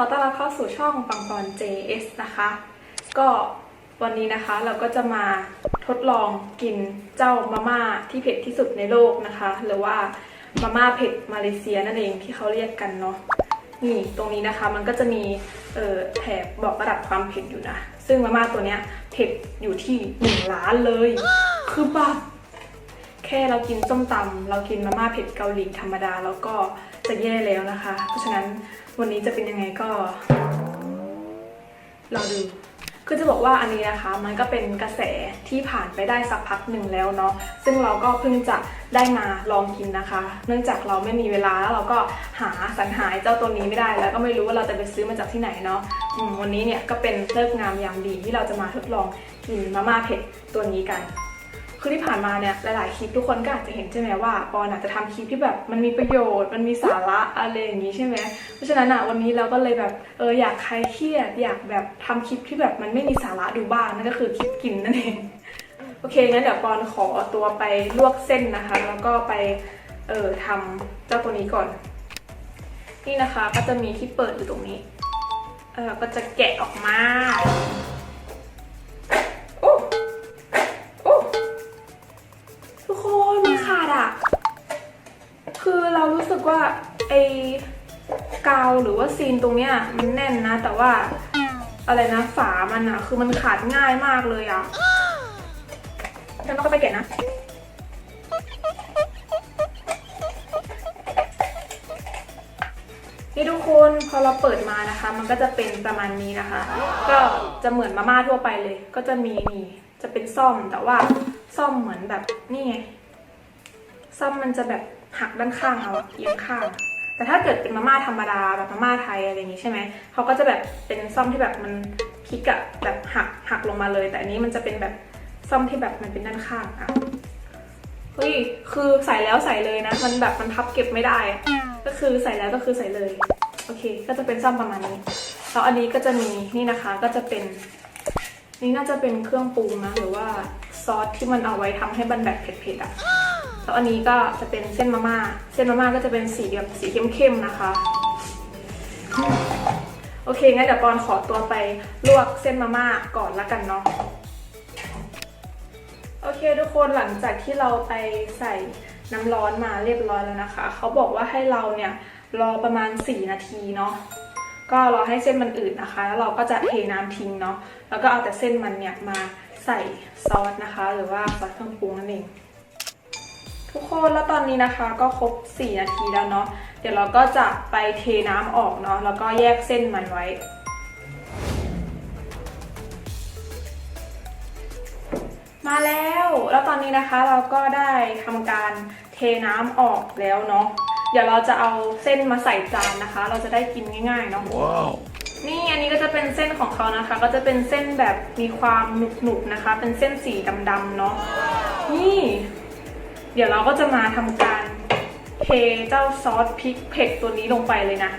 ขอต้อนรับเข้าสู่ช่องปังปอน JS นะคะ ก็วันนี้นะคะเราก็จะมาทดลองกินเจ้ามาม่าที่เผ็ดที่สุดในโลกนะคะ หรือว่ามาม่าเผ็ดมาเลเซียนั่นเองที่เขาเรียกกันเนาะนี่ตรงนี้นะคะมันก็จะมีเออแถบบอกระดับความเผ็ดอยู่นะ ซึ่งมาม่าตัวเนี้ยเผ็ดอยู่ที่หนึ่งล้านเลย คือแบบแค่เรากินส้มตำเรากินมาม่าเผ็ดเกาหลีธรรมดาแล้วก็ จะแย่แล้วนะคะ เพราะฉะนั้นวันนี้จะเป็นยังไงก็รอดูคือจะบอกว่าอันนี้นะคะ มันก็เป็นกระแสที่ผ่านไปได้สักพักหนึ่งแล้วเนาะซึ่งเราก็เพิ่งจะได้มาลองกินนะคะ เนื่องจากเราไม่มีเวลาแล้วเราก็หาสรรหาเจ้าตัวนี้ไม่ได้ แล้วก็ไม่รู้ว่าเราจะไปซื้อมาจากที่ไหนเนาะวันนี้เนี่ยก็เป็นเลิกงามยามดีที่เราจะมาทดลองกินมาม่าเผ็ดตัวนี้กัน คือที่ผ่านมาเนี่ยหลาย ๆ คลิปทุกคนก็อาจจะเห็นใช่ไหมว่าปอนอาจจะทำคลิปที่แบบมันมีประโยชน์ มันมีสาระอะไรอย่างนี้ใช่ไหมเพราะฉะนั้นอะวันนี้เราก็เลยแบบเอออยากคลายเครียดอยากแบบทำคลิปที่แบบมันไม่มีสาระดูบ้างนั่นก็คือคลิปกินนั่นเองโอเคงั้นเดี๋ยวปอนขอตัวไปลวกเส้นนะคะ แล้วก็ไปเออทำเจ้าตัวนี้ก่อน นี่นะคะก็จะมีที่เปิดอยู่ตรงนี้เออก็จะแกะออกมา ว่าไอกาวหรือว่าซีนตรงเนี้ยมันแน่นนะ แต่ว่าอะไรนะฝามันอะคือมันขาดง่ายมากเลยอะแล้วเราก็ไปแกะนะนี่ทุกคนพอเราเปิดมานะคะ มันก็จะเป็นประมาณนี้นะคะ ก็จะเหมือนมาม่าทั่วไปเลย ก็จะมีนี่จะเป็นซ่อมแต่ว่าซ่อมเหมือนแบบนี่ไงซ่อมมันจะแบบ หักด้านข้างเอาอะเอียงข้าง แต่ถ้าเกิดเป็นมาม่าธรรมดาแบบมาม่าไทยอะไรอย่างนี้ใช่ไหมเขาก็จะแบบเป็นซ่อมที่แบบมันพลิกอะแบบหักหักลงมาเลย แต่อันนี้มันจะเป็นแบบซ่อมที่แบบมันเป็นด้านข้างอะเฮ้ยคือใส่แล้วใส่เลยนะ มันแบบมันพับเก็บไม่ได้อะก็คือใส่แล้วก็คือใส่เลย โอเค ก็จะเป็นซ่อมประมาณนี้แล้วอันนี้ก็จะมีนี่นะคะก็จะเป็น นี่น่าจะเป็นเครื่องปรุงนะหรือว่า ซอสที่มันเอาไว้ทำให้มันแบบเผ็ดๆอะ่ะแล้วอันนี้ก็จะเป็นเส้นมาม่า เส้นมาม่าก็จะเป็นสีแบบสีเข้มๆนะคะ โอเคงั้นเดี๋ยวปอนขอตัวไปลวกเส้นมาม่าก่อนละกันเนาะ โอเคทุกคนหลังจากที่เราไปใส่น้ำร้อนมาเรียบร้อยแล้วนะคะ เขาบอกว่าให้เราเนี่ยรอประมาณ 4 นาทีเนาะ ก็รอให้เส้นมันอืดนะคะ แล้วเราก็จะเทน้ำทิ้งเนาะ แล้วก็เอาแต่เส้นมันเนี่ยมา ใส่ซอสนะคะ หรือว่าซอสเครื่องปรุงนั่นเองทุกคนแล้วตอนนี้นะคะก็ครบ 4 นาทีแล้วเนาะเดี๋ยวเราก็จะไปเทน้ำออกเนาะแล้วก็แยกเส้นมันไว้ มาแล้วแล้วตอนนี้นะคะเราก็ได้ทำการเทน้ำออกแล้วเนาะเดี๋ยวเราจะเอาเส้นมาใส่จานนะคะ เราจะได้กินง่ายๆเนาะ Wow. นี่อันนี้ก็จะเป็นเส้นของเขานะคะ ก็จะเป็นเส้นแบบมีความหนุบๆนะคะ เป็นเส้นสีดำๆเนาะนี่ เดี๋ยวเราก็จะมาทำการเทเจ้าซอสพริกเผ็ดตัวนี้ลงไปเลยนะ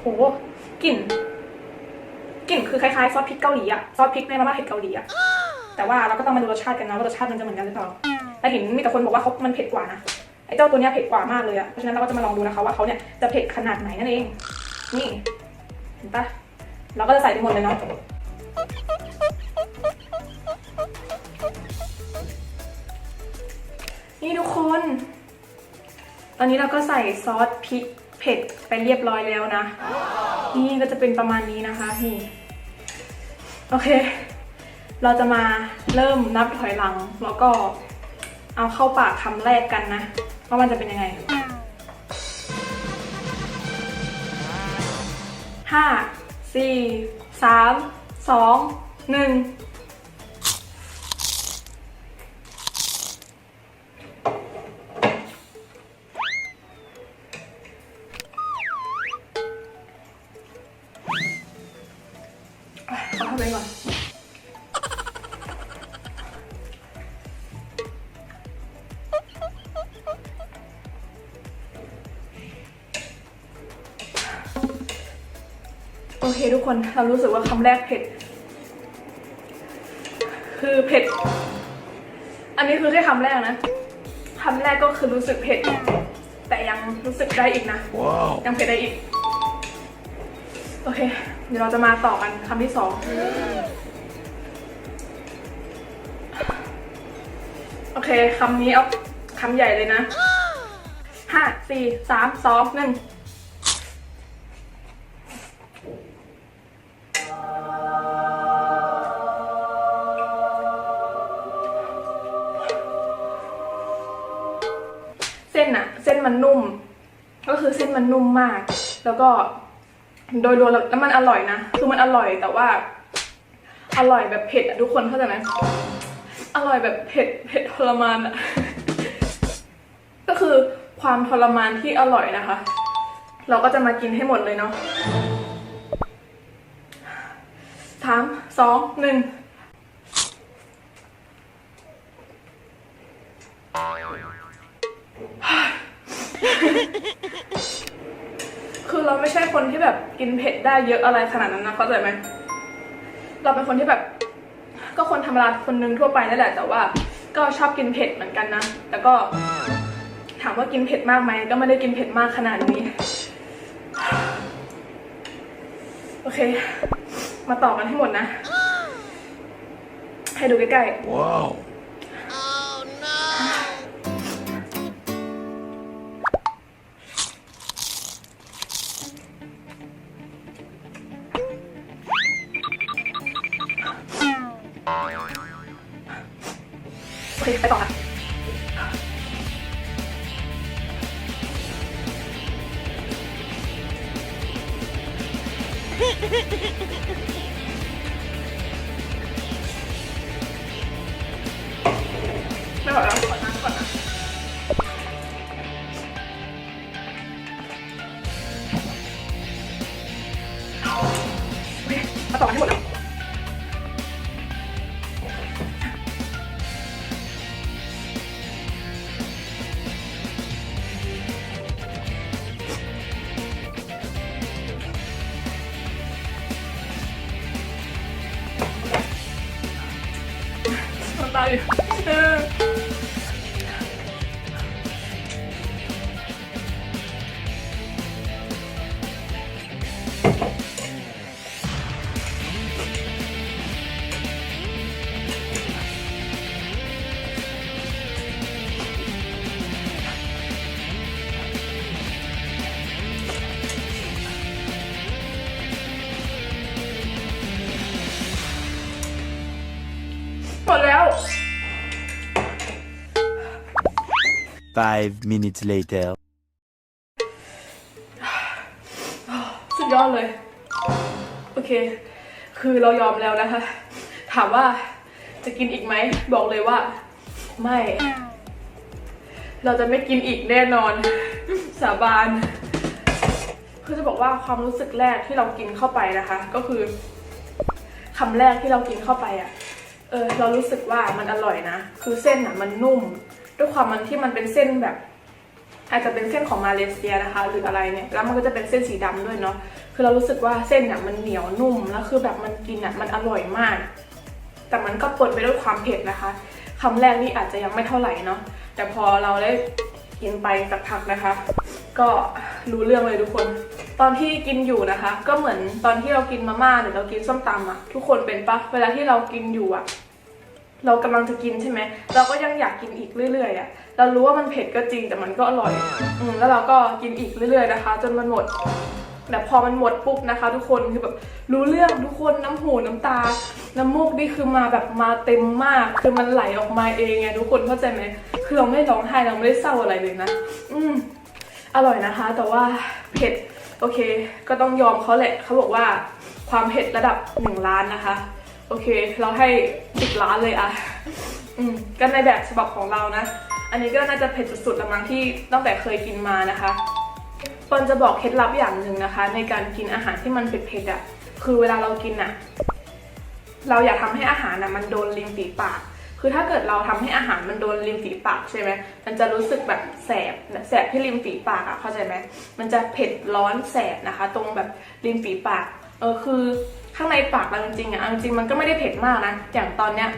โหกลิ่นกลิ่นคือคล้ายๆซอสพริกเกาหลีอะซอสพริกในมาม่าเผ็ดเกาหลีอะแต่ว่าเราก็ต้องมาดูรสชาติกันนะว่ารสชาติมันจะเหมือนกันหรือเปล่าแต่เห็นมีแต่คนบอกว่าเขามันเผ็ดกว่านะ ไอ้เจ้าตัวเนี้ยเผ็ดกว่ามากเลยอะเพราะฉะนั้นเราก็จะมาลองดูนะคะว่าเขาเนี่ยจะเผ็ดขนาดไหนนั่นเอง นี่เห็นปะเราก็จะใส่ไปหมดเลยเนาะนี่ทุกคน ตอนนี้เราก็ใส่ซอสพริกเผ็ดไปเรียบร้อยแล้วนะ นี่ก็จะเป็นประมาณนี้นะคะนี่โอเค เราจะมาเริ่มนับถอยหลังแล้วก็เอาเข้าปากคำแรกกันนะ ว่ามันจะเป็นยังไงห้าสี่สามสองหนึ่งเอาเข้าไปก่อน ทุกคนเรารู้สึกว่าคำแรกเผ็ด คือเผ็ด อันนี้คือแค่คำแรกนะคำแรกก็คือรู้สึกเผ็ด แต่ยังรู้สึกได้อีกนะ Wow. ยังเผ็ดได้อีก โอเค เดี๋ยวเราจะมาต่อกันคำที่สองโอเคคำนี้เอาคำใหญ่เลยนะห้าสี่สามสองหนึ่ง มันนุ่มมาก แล้วก็โดยรวมแล้วมันอร่อยนะ คือมันอร่อยแต่ว่า อร่อยแบบเผ็ดอะทุกคนเข้าใจไหมอร่อยแบบเผ็ดเผ็ดทรมานอะก็คือความทรมานที่อร่อยนะคะ เราก็จะมากินให้หมดเลยเนาะสามสองหนึ่ง เราไม่ใช่คนที่แบบกินเผ็ดได้เยอะอะไรขนาดนั้นนะเข้าใจไหมเราเป็นคนที่แบบ ก็คนธรรมดาคนหนึงทั่วไปนั่นแหละแต่ว่า ก็ชอบกินเผ็ดเหมือนกันนะแต่ก็ ถามว่ากินเผ็ดมากไหมก็ไม่ได้กินเผ็ดมากขนาดนี้ โอเค มาต่อกันให้หมดนะ ให้ดูใกล้ๆ Wow. เคไปต่อค่ะไม่ไหวแล้วขอน้ำก่อนนะโอเคมาต่อกันให้หมดแล้ว ไป Five minutes later. สุดยอดเลย โอเค คือเรายอมแล้วนะคะ ถามว่าจะกินอีกไหม บอกเลยว่า ไม่ เราจะไม่กินอีกแน่นอน สาบาน คือจะบอกว่าความรู้สึกแรกที่เรากินเข้าไปนะคะ ก็คือคำแรกที่เรากินเข้าไปอะ่ะเออเรารู้สึกว่ามันอร่อยนะ คือเส้นอะมันนุ่ม ด้วยความมันที่มันเป็นเส้นแบบ อาจจะเป็นเส้นของมาเลเซียนะคะ หรืออะไรเนี่ยแล้วมันก็จะเป็นเส้นสีดำด้วยเนาะคือเรารู้สึกว่าเส้นเนี่ยมันเหนียวนุ่มแล้วคือแบบมันกินอะมันอร่อยมาก แต่มันก็ปนไปด้วยความเผ็ดนะคะคำแรกนี่อาจจะยังไม่เท่าไหร่เนาะแต่พอเราได้กินไปสักพักนะคะ ก็รู้เรื่องเลยทุกคน ตอนที่กินอยู่นะคะ ก็เหมือนตอนที่เรากินมาม่าหรือเรากินส้มตำอะทุกคนเป็นปะเวลาที่เรากินอยู่อะ เรากำลังจะกินใช่ไหม เราก็ยังอยากกินอีกเรื่อยๆอะ เรารู้ว่ามันเผ็ดก็จริงแต่มันก็อร่อย อืมแล้วเราก็กินอีกเรื่อยๆนะคะ จนมันหมด แต่พอมันหมดปุ๊บนะคะ ทุกคนคือแบบรู้เรื่องทุกคนน้ำหูน้ำตา น้ำมูกนี่คือมาแบบมาเต็มมาก คือมันไหลออกมาเองไงทุกคนเข้าใจไหมคือเราไม่ร้องไห้เราไม่ได้เศร้าอะไรเลยนะ อืมอร่อยนะคะ แต่ว่าเผ็ดโอเค ก็ต้องยอมเขาแหละเขาบอกว่าความเผ็ดระดับหนึ่งล้านนะคะ โอเค เราให้สิบล้านเลยอะอืมก็ในแบบฉบับของเรานะ อันนี้ก็น่าจะเผ็ดสุดๆละมั้งที่ตั้งแต่เคยกินมานะคะปอนจะบอกเคล็ดลับอย่างหนึ่งนะคะ ในการกินอาหารที่มันเผ็ดๆอะคือเวลาเรากินอะเราอยากทำให้อาหารอะมันโดนริมฝีปาก คือถ้าเกิดเราทำให้อาหารมันโดนริมฝีปากใช่ไหมมันจะรู้สึกแบบแสบแสบที่ริมฝีปากอะเข้าใจไหมมันจะเผ็ดร้อนแสบนะคะ ตรงแบบริมฝีปากเออคือ ข้างในปากเราจริงๆอะจริงๆมันก็ไม่ได้เผ็ดมากนะอย่างตอนเนี้ย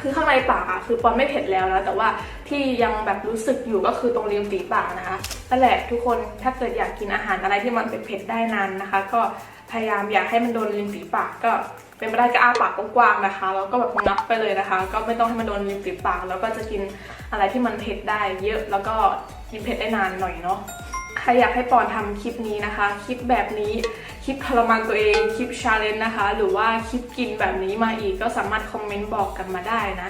คือข้างในปากอะคือปอนไม่เผ็ดแล้วนะแต่ว่าที่ยังแบบรู้สึกอยู่ก็คือตรงริมฝีปากนะคะนั่นแหละทุกคนถ้าเกิดอยากกินอาหารอะไรที่มันเผ็ดๆได้นานนะคะ ก็พยายามอยากให้มันโดนริมฝีปากก็เป็นไปได้ก็อ้าปากกว้างๆนะคะแล้วก็แบบงับไปเลยนะคะ ก็ไม่ต้องให้มันโดนริมฝีปาก แล้วก็จะกินอะไรที่มันเผ็ดได้เยอะแล้วก็กินเผ็ดได้นานหน่อยเนาะ ครอยากให้ปอนทำคลิปนี้นะคะ คลิปแบบนี้ คลิปทรมานตัวเอง คลิปชาเลนจ์นะคะ หรือว่าคลิปกินแบบนี้มาอีกก็สามารถคอมเมนต์บอกกันมาได้นะ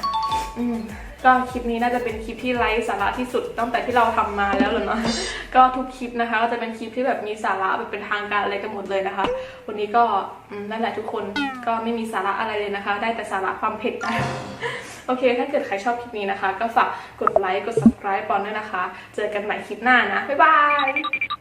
อืมก็คลิปนี้น่าจะเป็นคลิปที่ไร้สาระที่สุดตั้งแต่ที่เราทำมาแล้วเหรอเนาะก็ทุกคลิปนะคะ ก็จะเป็นคลิปที่แบบมีสาระแบบเป็นทางการอะไรกันหมดเลยนะคะ วันนี้ก็นั่นแหละทุกคนก็ไม่มีสาระอะไรเลยนะคะ ได้แต่สาระความเผ็ด โอเค ถ้าเกิดใครชอบคลิปนี้นะคะ ก็ฝากกดไลค์กด subscribe ปอนด้วยนะคะ เจอกันใหม่คลิปหน้านะ บ๊ายบาย